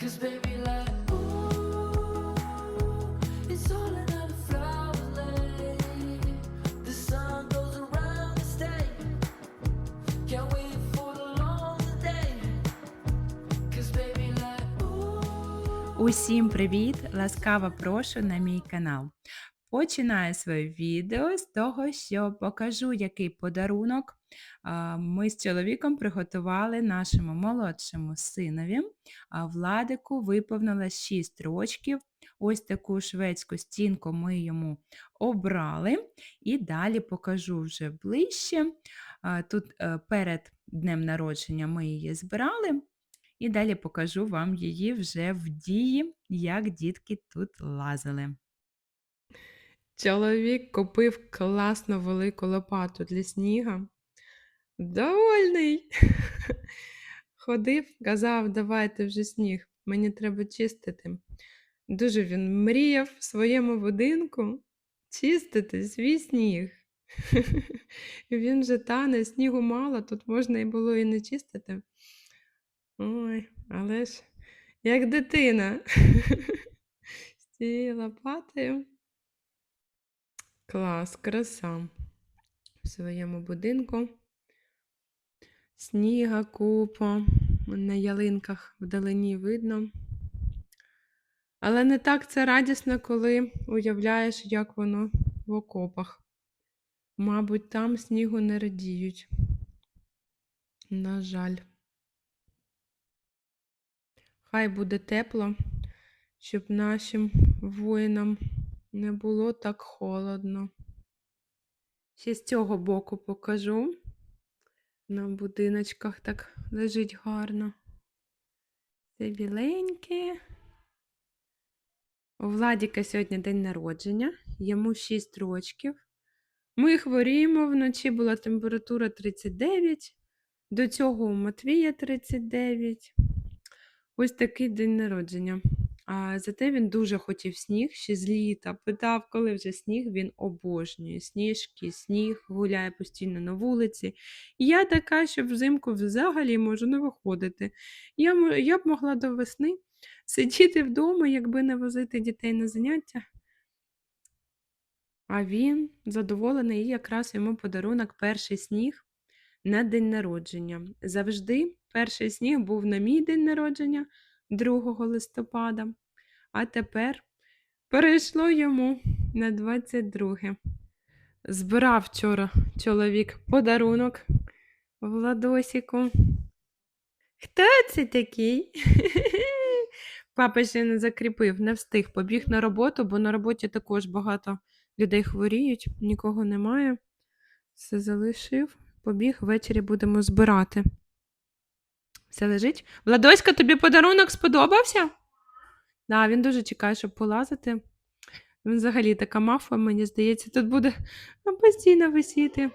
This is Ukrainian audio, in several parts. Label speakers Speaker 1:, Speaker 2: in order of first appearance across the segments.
Speaker 1: Cause baby, like, ooh, it's all another flower lay. The sun goes around the state. Can't wait for the long day. Cause baby, like, ooh.
Speaker 2: Усім привіт! Ласкаво прошу на мій канал. Починаю своє відео з того, що покажу, який подарунок ми з чоловіком приготували нашому молодшому синові. Владику виповнилось 6 рочків. Ось таку шведську стінку ми йому обрали. І далі покажу вже ближче. Тут е, перед днем народження ми її збирали. І далі покажу вам її вже в дії, як дітки тут лазили.
Speaker 3: Чоловік купив класно велику лопату для сніга. Довольний. Ходив, казав, давайте вже сніг, мені треба чистити. Дуже він мріяв в своєму будинку чистити свій сніг. Він же тане, снігу мало, тут можна і було і не чистити. Ой, але ж як дитина. З цією лопатою. Клас, краса. В своєму будинку. Сніга купа. На ялинках вдалині видно. Але не так це радісно, коли уявляєш, як воно в окопах. Мабуть, там снігу не радіють. На жаль. Хай буде тепло, щоб нашим воїнам не було так холодно. Ще з цього боку покажу. На будиночках так лежить гарно. Це біленьке. У Владіка сьогодні день народження, йому 6 рочків. Ми хворіємо, вночі була температура 39, до цього у Матвія 39. Ось такий день народження. Зате він дуже хотів сніг ще з літа. Питав, коли вже сніг, він обожнює сніжки, сніг, гуляє постійно на вулиці. І я така, що взимку взагалі можу не виходити. Я, я б могла до весни сидіти вдома, якби не возити дітей на заняття. А він задоволений і якраз йому подарунок перший сніг на день народження. Завжди перший сніг був на мій день народження 2 листопада, а тепер перейшло йому на 22. Збирав вчора чоловік подарунок Владосіку. Хто це такий? Папа ще не закріпив, не встиг, побіг на роботу, бо на роботі також багато людей хворіють, нікого немає. Все залишив, побіг, ввечері будемо збирати. Все лежить. Владоська, тобі подарунок сподобався? Да, він дуже чекає, щоб полазити. Він взагалі така мафа, мені здається, тут буде постійно висіти.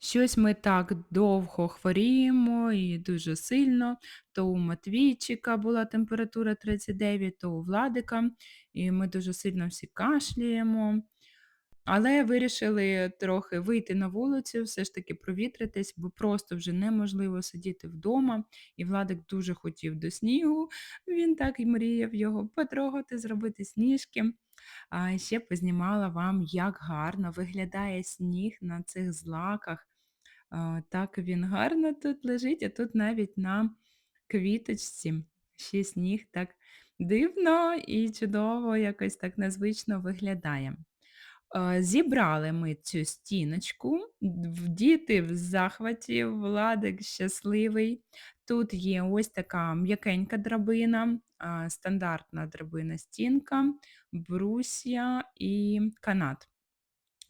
Speaker 2: Щось ми так довго хворіємо і дуже сильно. То у Матвійчика була температура 39, то у Владика, і ми дуже сильно всі кашляємо. Але вирішили трохи вийти на вулицю, все ж таки провітритись, бо просто вже неможливо сидіти вдома. І Владик дуже хотів до снігу. Він так і мріяв його потрогати, зробити сніжки. А ще познімала вам, як гарно виглядає сніг на цих злаках. Так він гарно тут лежить, а тут навіть на квіточці ще сніг так дивно і чудово, якось так незвично виглядає. Е, Зібрали ми цю стіночку, діти в захваті, Владик щасливий. Тут є ось така м'якенька драбина, а, стандартна драбина стінка, брусья і канат.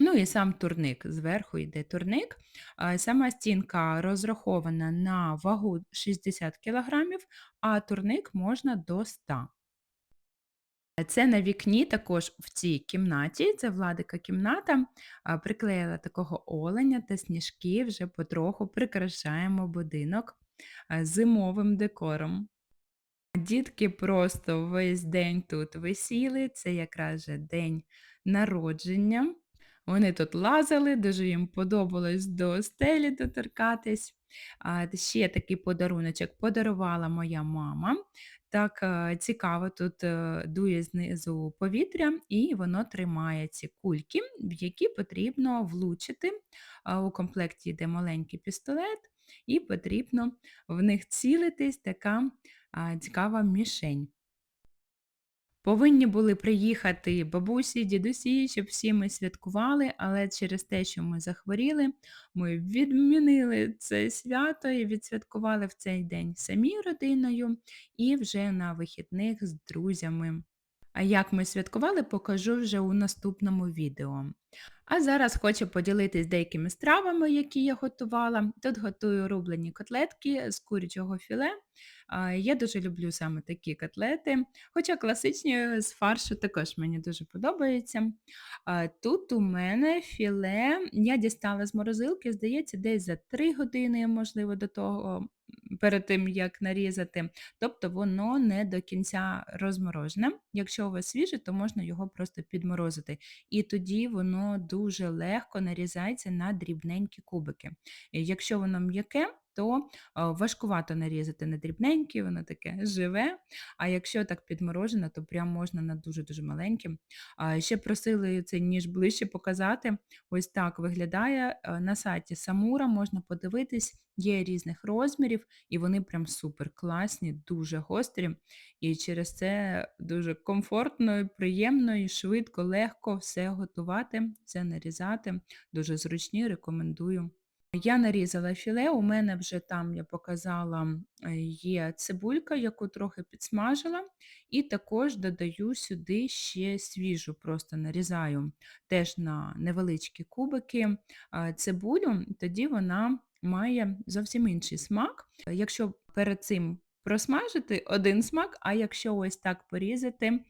Speaker 2: Ну і сам турник. Зверху йде турник. А, Сама стінка розрахована на вагу 60 кг, а турник можна до 100 це на вікні також в цій кімнаті, це Владика кімната, приклеїла такого оленя та сніжки, вже потроху прикрашаємо будинок зимовим декором. Дітки просто весь день тут висіли, це якраз же день народження. Вони тут лазили, дуже їм подобалось до стелі доторкатись. Ще такий подаруночок подарувала моя мама. Так е, цікаво, тут е, дує знизу повітря, і воно тримає ці кульки, в які потрібно влучити. У комплекті йде маленький пістолет, і потрібно в них цілитись така цікава мішень. Повинні були приїхати бабусі, дідусі, щоб всі ми святкували, але через те, що ми захворіли, ми відмінили це свято і відсвяткували в цей день самі родиною і вже на вихідних з друзями. А як ми святкували, покажу вже у наступному відео. А зараз хочу поділитись деякими стравами, які я готувала. Тут готую рублені котлетки з курячого філе. Я дуже люблю саме такі котлети, хоча класичні з фаршу також мені дуже подобаються. А, Тут у мене філе я дістала з морозилки, здається, десь за 3 години, можливо, до того, перед тим як нарізати. Тобто воно не до кінця розморожене. Якщо у вас свіже, то можна його просто підморозити. І тоді воно дуже легко нарізається на дрібненькі кубики. Якщо воно м'яке, то важкувато нарізати на дрібненькі, воно таке живе. А якщо так підморожене, то прям можна на дуже-дуже маленьким. Ще просили цей ніж ближче показати. Ось так виглядає е, на сайті Самура, можна подивитись, є різних розмірів, і вони прям супер класні, дуже гострі. І через це дуже комфортно, приємно і швидко, легко все готувати, все нарізати. Дуже зручні, рекомендую. Я нарізала філе, у мене вже там я показала е, є цибулька, яку трохи підсмажила, і також додаю сюди ще свіжу, просто нарізаю теж на невеличкі кубики цибулю, тоді вона має зовсім інший смак. Якщо перед цим просмажити один смак, а якщо ось так порізати,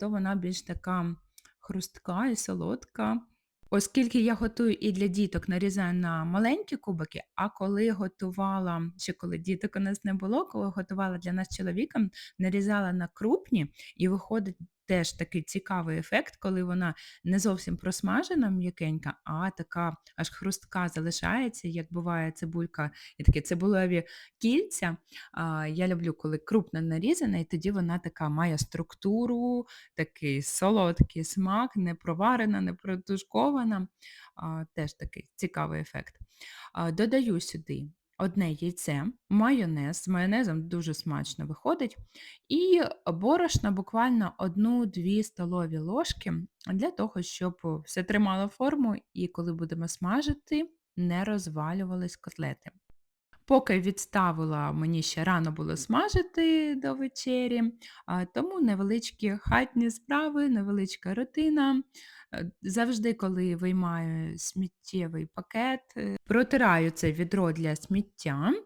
Speaker 2: то вона більш така хрустка і солодка. Оскільки я готую і для діток, нарізаю на маленькі кубики, а коли готувала, ще коли діток у нас не було, коли готувала для нас чоловіком, нарізала на крупні, і виходить теж такий цікавий ефект, коли вона не зовсім просмажена м'якенька, а така аж хрустка залишається, як буває цибулька і такі цибулеві кільця. А, Я люблю, коли крупно нарізана, і тоді вона така має структуру, такий солодкий смак, не проварена, не протушкована. А, Теж такий цікавий ефект. А, Додаю сюди одне яйце, майонез. З майонезом дуже смачно виходить. І борошна буквально 1-2 столові ложки для того, щоб все тримало форму і коли будемо смажити, не розвалювались котлети. Поки відставила, мені ще рано було смажити до вечері, тому невеличкі хатні справи, невеличка рутина. Е, Завжди, коли виймаю сміттєвий пакет, е, протираю це відро для сміття е,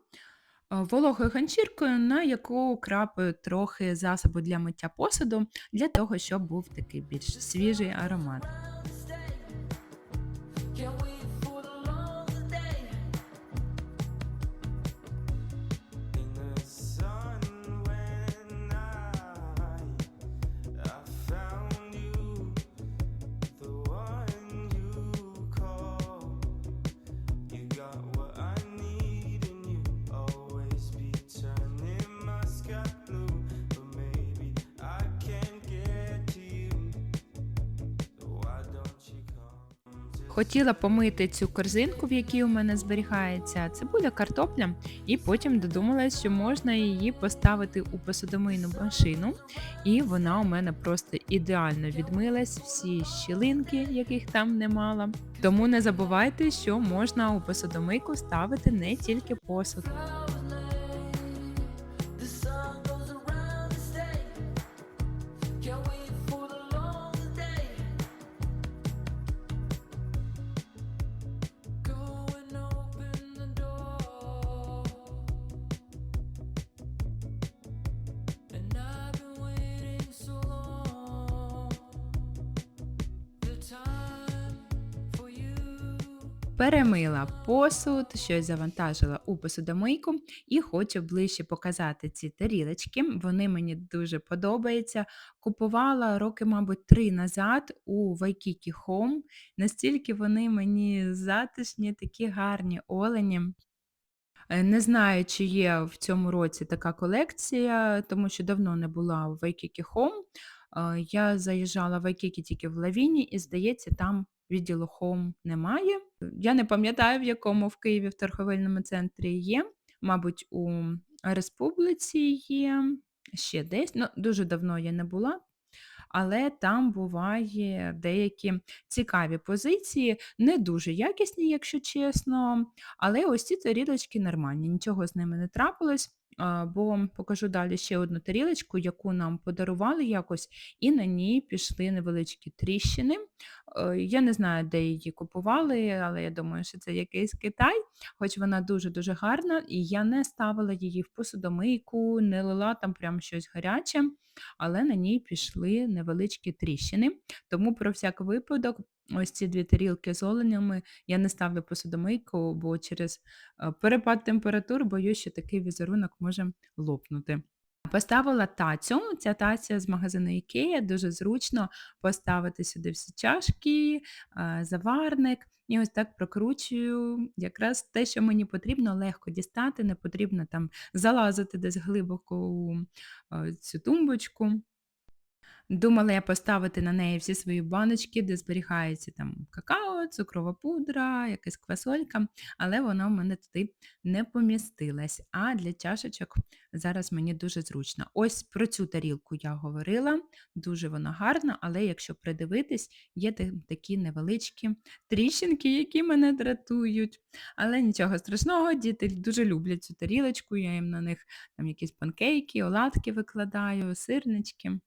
Speaker 2: вологою ганчіркою, на яку крапаю трохи засобу для миття посуду, для того, щоб був такий більш свіжий аромат. Хотіла помити цю корзинку, в якій у мене зберігається цибуля, картопля, і потім додумалась, що можна її поставити у посудомийну машину, і вона у мене просто ідеально відмилась, всі щілинки, яких там не мала. Тому не забувайте, що можна у посудомийку ставити не тільки посуд. Перемила посуд, щось завантажила у посудомийку і хочу ближче показати ці тарілочки. Вони мені дуже подобаються. Купувала роки, мабуть, три назад у Waikiki Home. Настільки вони мені затишні, такі гарні олені. Е, Не знаю, чи є в цьому році така колекція, тому що давно не була в Waikiki Home. Е, Я заїжджала в Waikiki тільки в Лавіні, і, здається, там відділу Home немає. Я не пам'ятаю, в якому в Києві в торговельному центрі є. Мабуть, у Республіці є, ще десь. Ну, дуже давно я не була. Але там буває деякі цікаві позиції, не дуже якісні, якщо чесно. Але ось ці тарілочки нормальні, нічого з ними не трапилось. А, Бо покажу далі ще одну тарілочку, яку нам подарували якось, і на ній пішли невеличкі тріщини. Е, Я не знаю, де її купували, але я думаю, що це якийсь Китай, хоч вона дуже-дуже гарна, і я не ставила її в посудомийку, не лила там прям щось гаряче, але на ній пішли невеличкі тріщини. Тому про всяк випадок. Ось ці дві тарілки з оленями я не ставлю посудомийку, бо через е, перепад температур боюсь, що такий візерунок може лопнути. Поставила тацю. Ця таця з магазину IKEA, дуже зручно поставити сюди всі чашки, е, заварник. І ось так прокручую якраз те, що мені потрібно, легко дістати, не потрібно там залазити десь глибоко у е, цю тумбочку. Думала я поставити на неї всі свої баночки, де зберігається там какао, цукрова пудра, якась квасолька, але вона в мене туди не помістилась. А для чашечок зараз мені дуже зручно. Ось про цю тарілку я говорила, дуже вона гарна, але якщо придивитись, є такі невеличкі тріщинки, які мене дратують. Але нічого страшного, діти дуже люблять цю тарілочку, я їм на них там якісь панкейки, оладки викладаю, сирнички.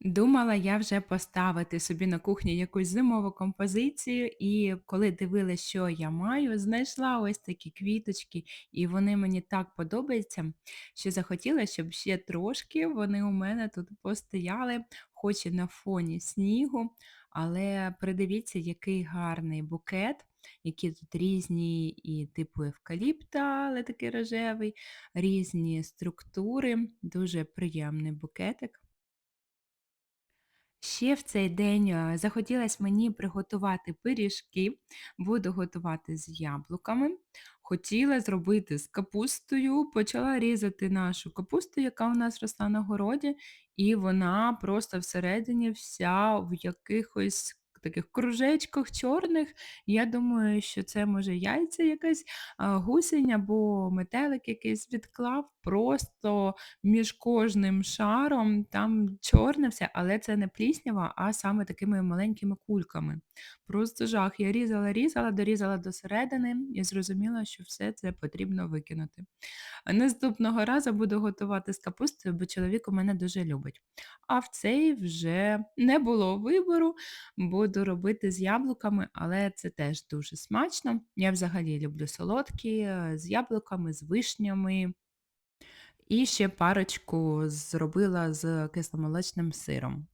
Speaker 2: Думала я вже поставити собі на кухні якусь зимову композицію, і коли дивилась, що я маю, знайшла ось такі квіточки, і вони мені так подобаються, що захотіла, щоб ще трошки вони у мене тут постояли, хоч і на фоні снігу. Але придивіться, який гарний букет, які тут різні і типу евкаліпта, але такий рожевий, різні структури, дуже приємний букетик. Ще в цей день е, захотілось мені приготувати пиріжки. Буду готувати з яблуками. Хотіла зробити з капустою, почала різати нашу капусту, яка у нас росла на городі, і вона просто всередині вся в якихось таких кружечках чорних. Я думаю, що це може яйця якась а, гусінь або метелик якийсь відклав. Просто між кожним шаром там чорне все, але це не пліснява, а саме такими маленькими кульками. Просто жах. Я різала, різала, дорізала до середини і зрозуміла, що все це потрібно викинути. Наступного разу буду готувати з капустою, бо чоловік у мене дуже любить. А в цей вже не було вибору, буду робити з яблуками, але це теж дуже смачно. Я взагалі люблю солодкі е, з яблуками, з вишнями. І ще парочку зробила з кисломолочним сиром.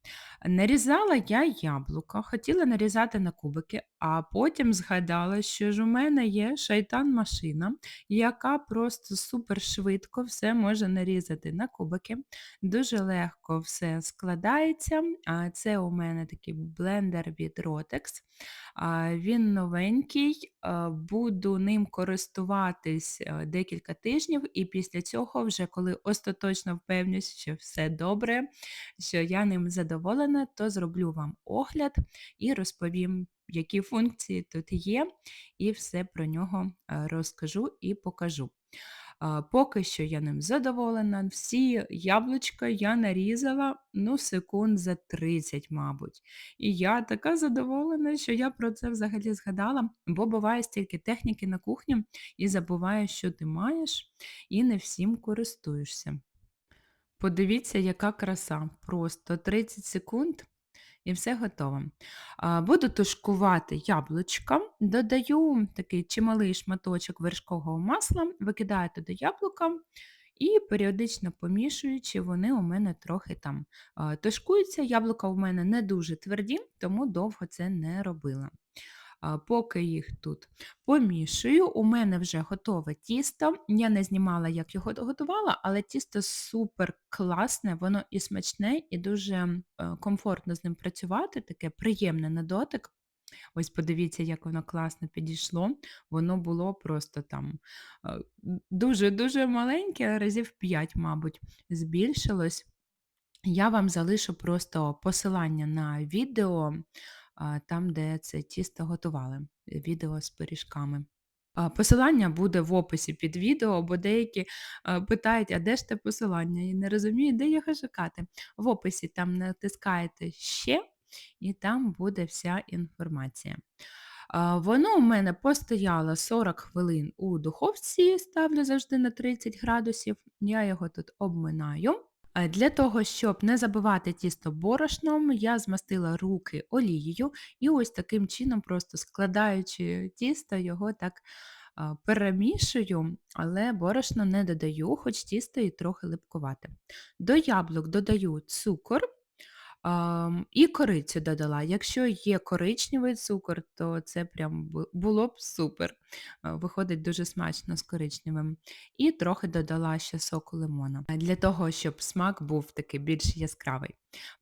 Speaker 2: Нарізала я яблука, хотіла нарізати на кубики, а потім згадала, що ж у мене є шайтан-машина, яка просто супер швидко все може нарізати на кубики. Дуже легко все складається. Це у мене такий блендер від Rotex. Він новенький, буду ним користуватись е, декілька тижнів, і після цього, вже коли остаточно впевнюсь, що все добре, що я ним задоволена, то зроблю вам огляд і розповім, які функції тут є, і все про нього е, розкажу і покажу. Поки що я ним задоволена. Всі яблучка я нарізала ну, секунд за 30, мабуть. І я така задоволена, що я про це взагалі згадала, бо буває стільки техніки на кухні і забуваєш, що ти маєш, і не всім користуєшся. Подивіться, яка краса. Просто 30 секунд і все готово. Буду тушкувати яблучка, додаю такий чималий шматочок вершкового масла, викидаю туди яблука і періодично помішуючи, вони у мене трохи там тушкуються. Яблука у мене не дуже тверді, тому довго це не робила. Поки їх тут помішую, у мене вже готове тісто. Я не знімала, як його готувала, але тісто супер класне, воно і смачне, і дуже е, комфортно з ним працювати, таке приємне на дотик. Ось подивіться, як воно класно підійшло. Воно було просто там е, дуже-дуже маленьке, разів 5, мабуть, збільшилось. Я вам залишу просто посилання на відео, там, де це тісто готували, відео з пиріжками. Посилання буде в описі під відео, бо деякі питають, а де ж те посилання? І не розумію, де його шукати. В описі там натискаєте ще, і там буде вся інформація. Воно у мене постояло 40 хвилин у духовці, ставлю завжди на 30 градусів. Я його тут обминаю. Е, Для того, щоб не забивати тісто борошном, я змастила руки олією і ось таким чином, просто складаючи тісто, його так перемішую, але борошно не додаю, хоч тісто і трохи липкувати. До яблук додаю цукор. Ам, І корицю додала. Якщо є коричневий цукор, то це прям бу- було б супер. Е, Виходить дуже смачно з коричневим. І трохи додала ще соку лимона, е, для того, щоб смак був такий більш яскравий.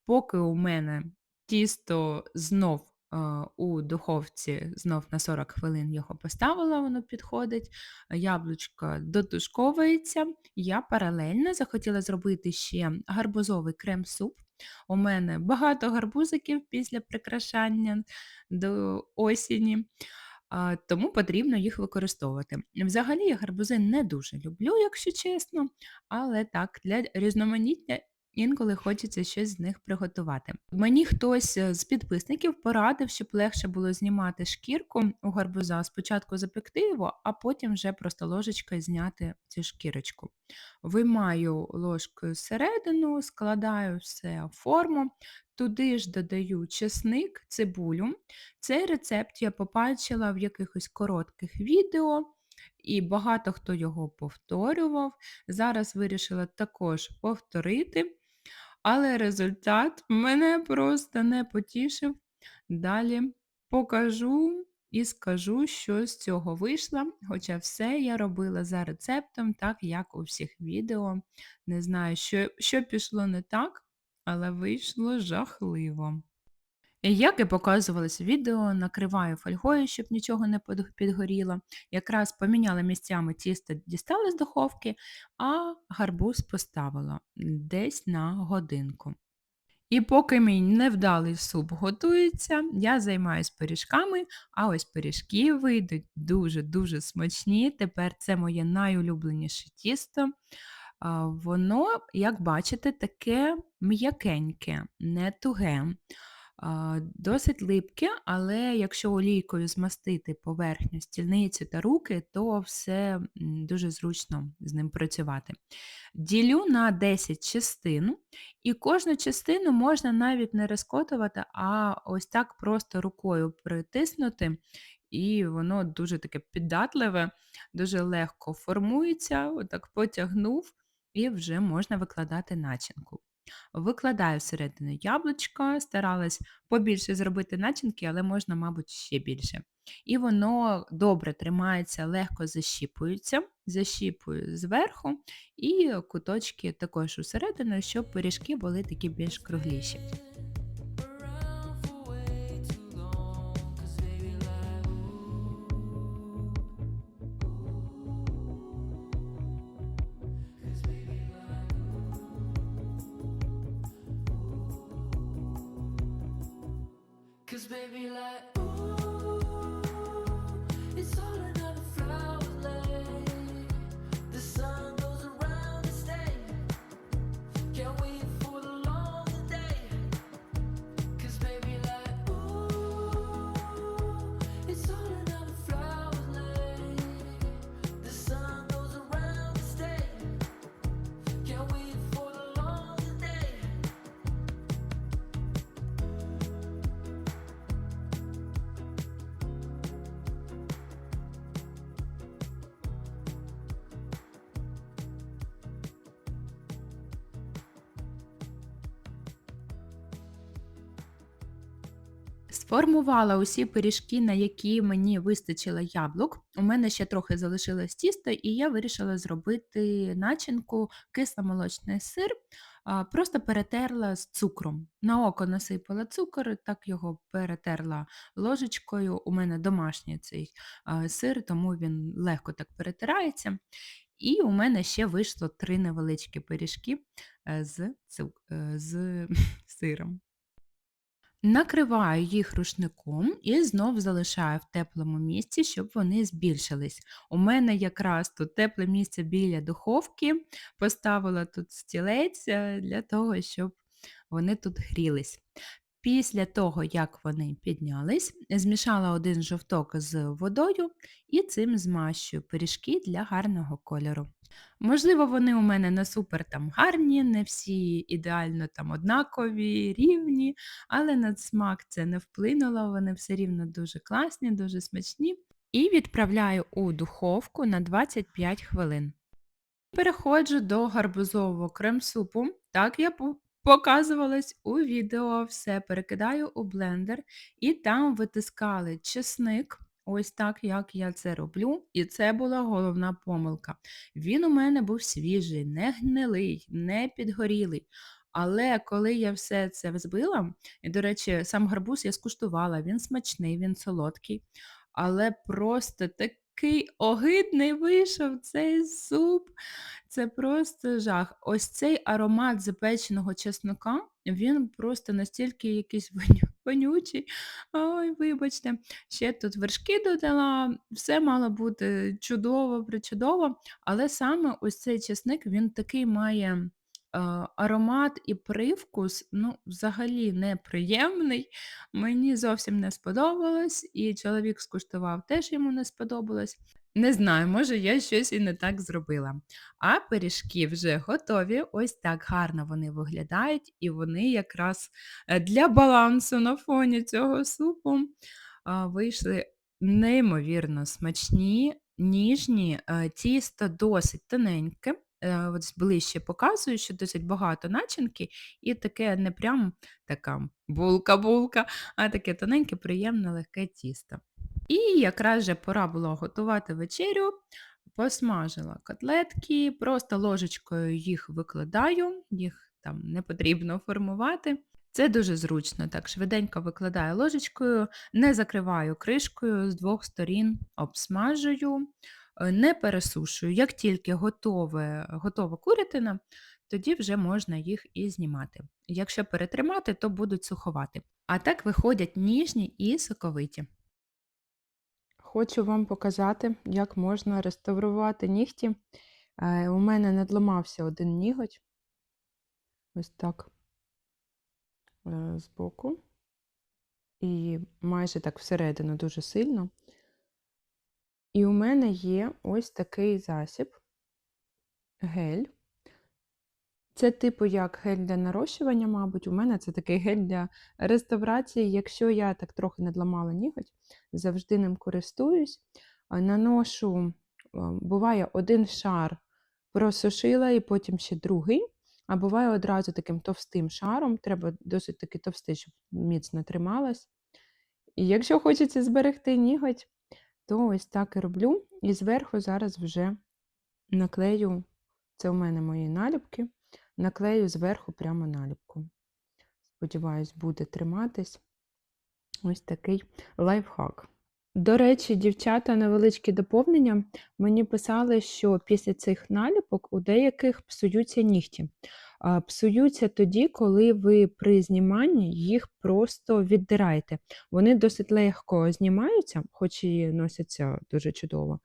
Speaker 2: Поки у мене тісто знов е, у духовці, знов на 40 хвилин його поставила, воно підходить, яблучко дотушковується, я паралельно захотіла зробити ще гарбузовий крем-суп. У мене багато гарбузиків після прикрашання до осені тому потрібно їх використовувати. Взагалі я гарбузи не дуже люблю, якщо чесно, але так, для різноманіття інколи хочеться щось з них приготувати. Мені хтось е, з підписників порадив, щоб легше було знімати шкірку у гарбуза, спочатку запекти його, а потім вже просто ложечкою зняти цю шкірочку. Виймаю ложкою всередину, складаю все в форму, туди ж додаю чесник, цибулю. Цей рецепт я побачила в якихось коротких відео, і багато хто його повторював. Зараз вирішила також повторити, але результат мене просто не потішив. Далі покажу і скажу, що з цього вийшло. Хоча все я робила за рецептом, так як у всіх відео. Не знаю, що, що пішло не так, але вийшло жахливо. Як і показувалось в відео, накриваю фольгою, щоб нічого не підгоріло. Якраз поміняла місцями тісто, дістала з духовки, а гарбуз поставила десь на годинку. І поки мій невдалий суп готується, я займаюсь пиріжками, а ось пиріжки вийдуть дуже-дуже смачні. Тепер це моє найулюбленіше тісто. Воно, як бачите, таке м'якеньке, не туге. Досить липке, але якщо олійкою змастити поверхню стільницю та руки, то все дуже зручно з ним працювати. Ділю на 10 частин, і кожну частину можна навіть не розкотувати, а ось так просто рукою притиснути, і воно дуже таке піддатливе, дуже легко формується, отак потягнув, і вже можна викладати начинку. Викладаю всередину яблучко, старалась побільше зробити начинки, але можна, мабуть, ще більше. І воно добре тримається, легко защіпується, защіпую зверху, і куточки також усередину, щоб пиріжки були такі більш кругліші. Сформувала усі пиріжки, на які мені вистачило яблук. У мене ще трохи залишилось тісто, і я вирішила зробити начинку кисломолочний сир. Просто перетерла з цукром. На око насипала цукор, так його перетерла ложечкою. У мене домашній цей сир, тому він легко так перетирається. І у мене ще вийшло три невеличкі пиріжки е, з, цук... е, з сиром. Накриваю їх рушником і знов залишаю в теплому місці, щоб вони збільшились. У мене якраз тут тепле місце біля духовки. Поставила тут стілець е, для того, щоб вони тут грілись. Після того, як вони піднялись, змішала один жовток з водою і цим змащую пиріжки для гарного кольору. Можливо, вони у мене не супер там гарні, не всі ідеально там однакові, рівні, але на смак це не вплинуло, вони все рівно дуже класні, дуже смачні. І відправляю у духовку на 25 хвилин. Переходжу до гарбузового крем-супу. Так я показувалась у відео, все перекидаю у блендер, і там витискали чесник. Ось так, як я це роблю, і це була головна помилка. Він у мене був свіжий, не гнилий, не підгорілий. Але коли я все це взбила, і, до речі, сам гарбуз я скуштувала, він смачний, він солодкий, але просто такий огидний вийшов цей суп. Це просто жах. Ось цей аромат запеченого чеснока, він просто настільки якийсь вонючий. Ой, вибачте. Ще тут вершки додала, все мало бути чудово, причудово, але саме ось цей чесник, він такий має аромат і привкус, ну, взагалі неприємний. Мені зовсім не сподобалось, і чоловік скуштував, теж йому не сподобалось. Не знаю, може, я щось і не так зробила. А пиріжки вже готові. Ось так гарно вони виглядають, і вони якраз е, для балансу на фоні цього супу вийшли неймовірно смачні, ніжні. е, Тісто досить тоненьке. Е, От ближче показую, що досить багато начинки, і таке не прям така булка-булка, а таке тоненьке, приємне, легке тісто. І якраз же пора було готувати вечерю. Посмажила котлетки, просто ложечкою їх викладаю, їх там не потрібно формувати. Це дуже зручно. Так, швиденько викладаю ложечкою, не закриваю кришкою, з двох сторін обсмажую, не пересушую. Як тільки готове, готова курятина, тоді вже можна їх і знімати. Якщо перетримати, то будуть суховати. А так виходять ніжні і соковиті.
Speaker 3: Хочу вам показати, як можна реставрувати нігті. Е, У мене надламався один ніготь. Ось так е, збоку. І майже так всередину дуже сильно. І у мене є ось такий засіб, гель. Це типу як гель для нарощування, мабуть. У мене це такий гель для реставрації. Якщо я так трохи надламала ніготь, завжди ним користуюсь. Наношу, буває, один шар просушила і потім ще другий. А буває одразу таким товстим шаром. Треба досить таки товстий, щоб міцно трималась. І якщо хочеться зберегти ніготь, то ось так і роблю. І зверху зараз вже наклею, це у мене мої наліпки, наклею зверху прямо наліпку. Сподіваюсь, буде триматись. Ось такий лайфхак. До речі, дівчата, невеличке доповнення. Мені писали, що після цих наліпок у деяких псуються нігті. Псуються тоді, коли ви при зніманні їх просто віддираєте. Вони досить легко знімаються, хоч і носяться дуже чудово.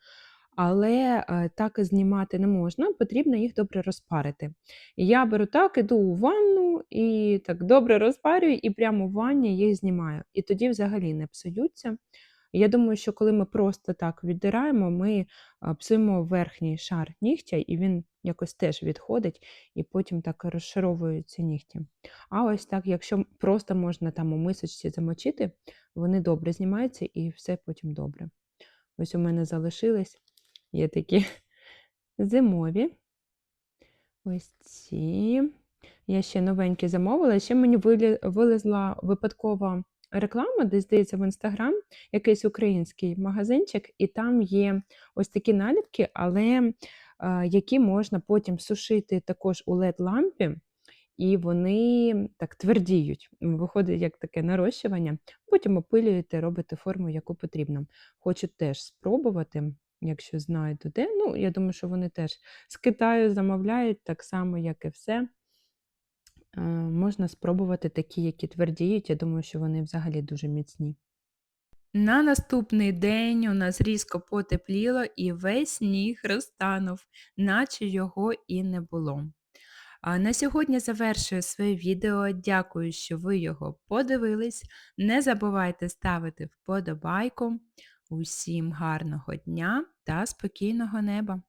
Speaker 3: Але е, так знімати не можна, потрібно їх добре розпарити. Я беру так, іду у ванну і так добре розпарюю, і прямо в ванні їх знімаю. І тоді взагалі не псуються. Я думаю, що коли ми просто так віддираємо, ми псуємо верхній шар нігтя, і він якось теж відходить, і потім так розшаровуються нігті. А ось так, якщо просто можна там у мисочці замочити, вони добре знімаються і все потім добре. Ось у мене залишились є такі зимові. Ось ці. Я ще новенькі замовила. Ще мені вилі- вилізла випадкова
Speaker 2: реклама, десь здається, в Інстаграм, якийсь український магазинчик, і там є ось такі наліпки, але а, які можна потім сушити також у LED-лампі, і вони так твердіють. Виходить як таке нарощування. Потім опилюєте, робите форму, яку потрібно. Хочу теж спробувати, якщо знайду де. Ну, я думаю, що вони теж з Китаю замовляють так само, як і все. Е, Можна спробувати такі, які твердіють. Я думаю, що вони взагалі дуже міцні.
Speaker 4: На наступний день у нас різко потепліло і весь сніг розтанув, наче його і не було. А на сьогодні завершую своє відео. Дякую, що ви його подивились. Не забувайте ставити вподобайку. Усім гарного дня та спокійного неба!